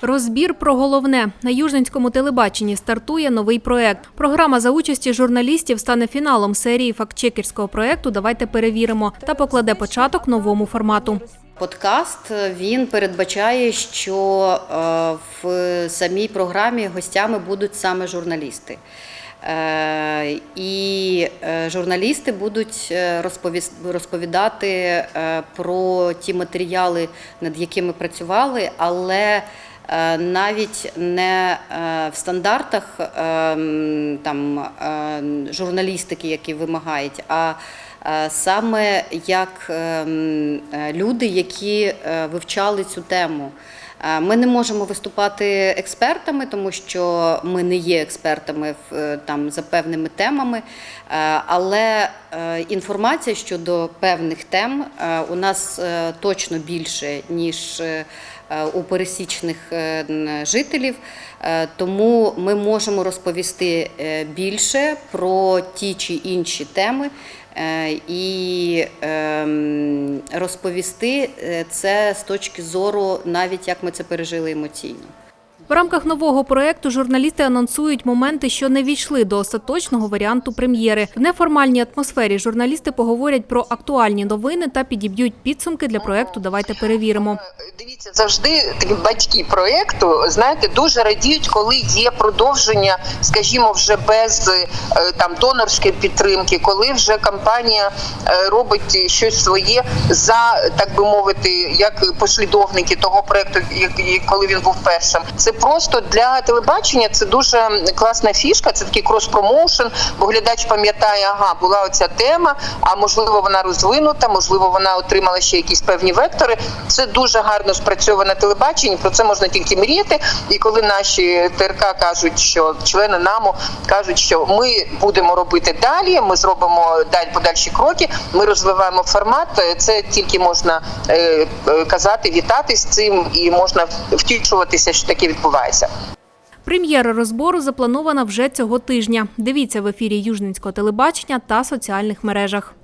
Розбір про головне на Южненському телебаченні стартує новий проект. Програма за участі журналістів стане фіналом серії фактчекерського проекту. Давайте перевіримо та покладе початок новому формату. Подкаст він передбачає, що е, в самій програмі гостями будуть саме журналісти. Е, І е, журналісти будуть е, розповідати про ті матеріали, над якими працювали, але навіть не в стандартах там, журналістики, які вимагають, а саме як е, м, е, люди, які вивчали цю тему. Е, Ми не можемо виступати експертами, тому що ми не є експертами в, е, там, за певними темами, Е, але інформація щодо певних тем у нас точно більше, ніж у пересічних жителів. Тому ми можемо розповісти більше про ті чи інші теми і ем, розповісти е, це з точки зору, навіть як ми це пережили емоційно. В рамках нового проекту журналісти анонсують моменти, що не війшли до остаточного варіанту прем'єри. В неформальній атмосфері журналісти поговорять про актуальні новини та підіб'ють підсумки для проекту. Давайте перевіримо. Дивіться, завжди такі батьки проєкту, знаєте, дуже радіють, коли є продовження, скажімо, вже без е, там донорської підтримки, коли вже компанія е, робить щось своє за так би мовити, як послідовники того як- коли він був першим. Це просто для телебачення. Це дуже класна фішка. Це такий крос-промоушен, бо глядач пам'ятає, ага, була оця тема, а можливо вона розвинута, можливо, вона отримала ще якісь певні вектори. Це дуже гарно спрацьоване телебачення. Про це можна тільки мріяти. І коли наші ТРК кажуть, що члени НАМУ кажуть, що ми будемо робити далі, ми зробимо далі подальші кроки. Ми розвиваємо формат. Це тільки можна е, е, казати, вітати з цим, і можна втішуватися, що таке відбувається. Прем'єра розбору запланована вже цього тижня. Дивіться в ефірі Южненського телебачення та соціальних мережах.